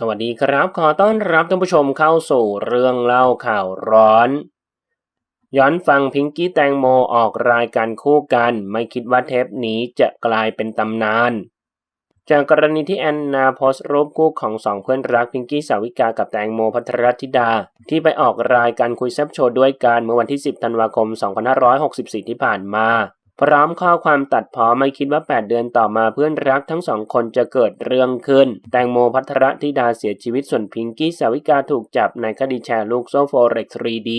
สวัสดีครับ ขอต้อนรับท่านผู้ชมเข้าสู่เรื่องเล่าข่าวร้อน ย้อนฟังพิงกี้แตงโมออกรายการคู่กัน ไม่คิดว่าเทปนี้จะกลายเป็นตำนาน จากกรณีที่แอนนาโพสต์รูปคู่ของสองเพื่อนรักพิงกี้สาวิกากับแตงโมพัทรธิดา ที่ไปออกรายการคุยแซบโชว์ด้วยกันเมื่อวันที่ 10 ธันวาคม 2564 ที่ผ่านมา พร้อมข้อความตัดพอไม่คิดว่า 8 เดือนต่อมาเพื่อนรักทั้งสองคนจะเกิดเรื่องขึ้น แตงโมพัทรธิดาเสียชีวิตส่วนพิงกี้สาวิกาถูกจับในคดีแชร์ลูกโซ่โฟเร็กซ์ 3D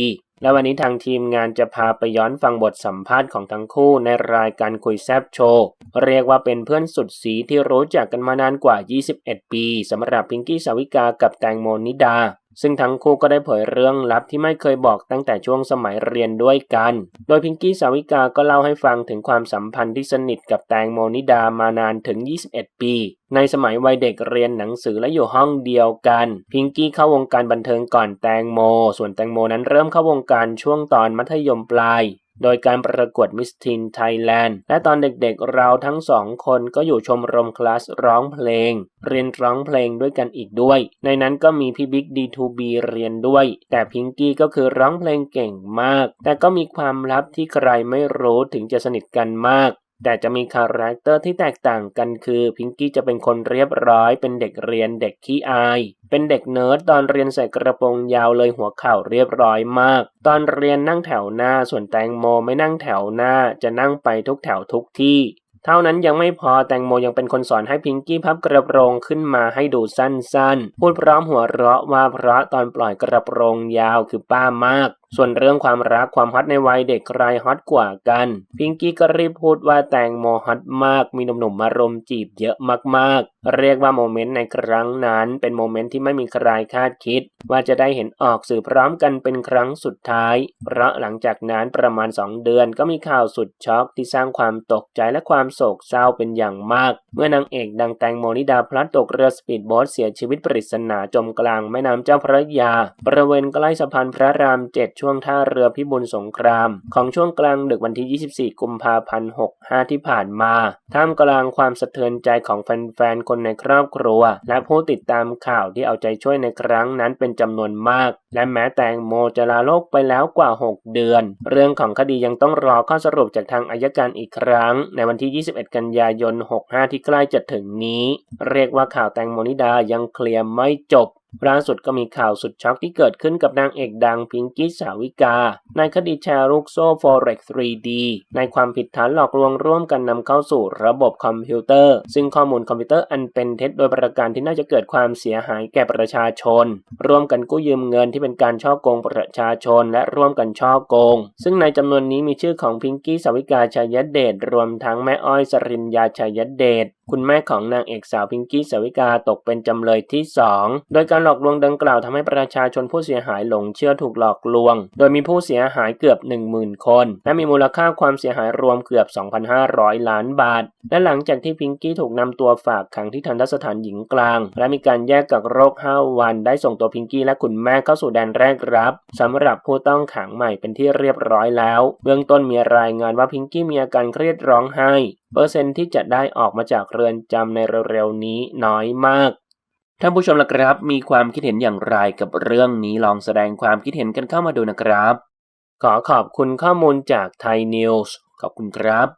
และวันนี้ทางทีมงานจะพาไปย้อนฟังบทสัมภาษณ์ของทั้งคู่ในรายการคุยแซบโชว์ เรียกว่าเป็นเพื่อนสุดสีที่รู้จักกันมานานกว่า 21 ปีสำหรับพิงกี้สาวิกากับแตงโมนิดา ซึ่งทั้งคู่ก็ได้เผยเรื่องลับที่ไม่เคยบอกตั้งแต่ช่วงสมัยเรียนด้วยกัน โดยพิงกี้สาวิกาก็เล่าให้ฟังถึงความสัมพันธ์ที่สนิทกับแตงโมนิดามานานถึง 21 ปี ในสมัยวัยเด็กเรียนหนังสือและอยู่ห้องเดียวกัน พิงกี้เข้าวงการบันเทิงก่อนแตงโม ส่วนแตงโมนั้นเริ่มเข้าวงการช่วงตอนมัธยมปลาย โดยการประกวดมิสทีนไทยแลนด์และตอนเด็กๆเราทั้งสองคนก็อยู่ชมรมคลาสร้องเพลง เรียนร้องเพลงด้วยกันอีกด้วย ในนั้นก็มีพี่บิ๊กดีทูบีเรียนด้วย แต่พิงกี้ก็คือร้องเพลงเก่งมาก แต่ก็มีความลับที่ใครไม่รู้ถึงจะสนิทกันมาก แต่จะมีคาแรคเตอร์ที่แตกต่างกันคือพิงกี้จะเป็นคนเรียบร้อย เป็นเด็กเรียนเด็กขี้อาย เป็นเด็กเนิร์ดตอนเรียนใส่กระโปรงยาวเลยหัวเข่าเรียบร้อยมาก ตอนเรียนนั่งแถวหน้าส่วนแตงโมไม่นั่งแถวหน้าจะนั่งไปทุกแถวทุกที่เท่านั้นยังไม่พอแตงโมยังเป็นคนสอนให้พิงกี้พับกระโปรงขึ้นมาให้ดูสั้นๆ พูดพร้อมหัวเราะว่าเพราะตอนปล่อยกระโปรงยาวคือป้ามาก ส่วนเรื่องความรักความฮอตในวัยเด็กใครฮอตกว่ากัน พิงกี้ก็รีบพูดว่าแตงโมฮอตมาก มีหนุ่มๆมารุมจีบเยอะมากๆ เรียกว่าโมเมนต์ในครั้งนั้น เป็นโมเมนต์ที่ไม่มีใครคาดคิด ว่าจะได้เห็นออกสื่อพร้อมกันเป็นครั้งสุดท้าย เพราะหลังจากนั้นประมาณ 2 เดือนก็มีข่าวสุดช็อกที่สร้างความตกใจและความโศกเศร้าเป็นอย่างมาก เมื่อนางเอกดังแตงโมนิดาพลัดตกเรือสปีดโบ๊ทเสียชีวิตปริศนาจมกลางแม่น้ำเจ้าพระยาบริเวณใกล้สะพานพระรามเจ็ดช่วงท่าเรือพิบูลสงคราม ของช่วงกลางดึกวันที่ 24 กุมภาพันธ์ 65 ที่ผ่านมา ท่ามกลางความสะเทือนใจของแฟนๆ คนในครอบครัว และผู้ติดตามข่าวที่เอาใจช่วยในครั้งนั้นเป็นจำนวนมาก และแม้แตงโมจะลาโลกไปแล้วกว่า 6 เดือน เรื่องของคดียังต้องรอข้อสรุปจากทางอายการอีกครั้ง ในวันที่ 21 กันยายน 65 ที่ใกล้จะถึงนี้ เรียกว่าข่าวแตงโมนิดายังเคลียร์ไม่จบ ล่าสุดก็มีข่าวสุดช็อกที่เกิดขึ้นกับนางเอกดังพิงกี้สาวิกา ในคดีแชร์ลูกโซ่ Forex 3D ในความผิดฐานหลอกลวงร่วมกันนำเข้าสู่ระบบคอมพิวเตอร์ ซึ่งข้อมูลคอมพิวเตอร์อันเป็นเท็จโดยประการที่น่าจะเกิดความเสียหายแก่ประชาชน ร่วมกันกู้ยืมเงินที่เป็นการช่อโกงประชาชน และร่วมกันช่อโกง ซึ่งในจำนวนนี้มีชื่อของพิงกี้สาวิกาชัยเดชรวมทั้งแม่อ้อยสรินยาชัยเดช คุณแม่ของนางเอกสาวพิงกี้สาวิกาตกเป็นจำเลยที่ 2 โดยการหลอกลวงดังกล่าวทำให้ประชาชนผู้เสียหายหลงเชื่อถูกหลอกลวง โดยมีผู้เสียหายเกือบ 10,000 คน และมีมูลค่าความเสียหายรวมเกือบ 2,500 ล้านบาท และหลังจากที่พิงกี้ถูกนำตัวฝากขังที่ทันตสถานหญิงกลาง และมีการแยกกักโรค 5 วัน ได้ส่งตัวพิงกี้และคุณแม่เข้าสู่แดนแรกรับสำหรับผู้ต้องขังใหม่เป็นที่เรียบร้อยแล้ว เบื้องต้นมีรายงานว่าพิงกี้มีอาการเครียดร้องไห้ เปอร์เซ็นต์ที่จะได้ออกมาจากเรือนจำในเร็วๆนี้น้อยมาก ท่านผู้ชมล่ะครับ มีความคิดเห็นอย่างไรกับเรื่องนี้ลองแสดงความคิดเห็นกันเข้ามาดูนะครับ ขอขอบคุณข้อมูลจากไทยนิวส์ขอบคุณครับ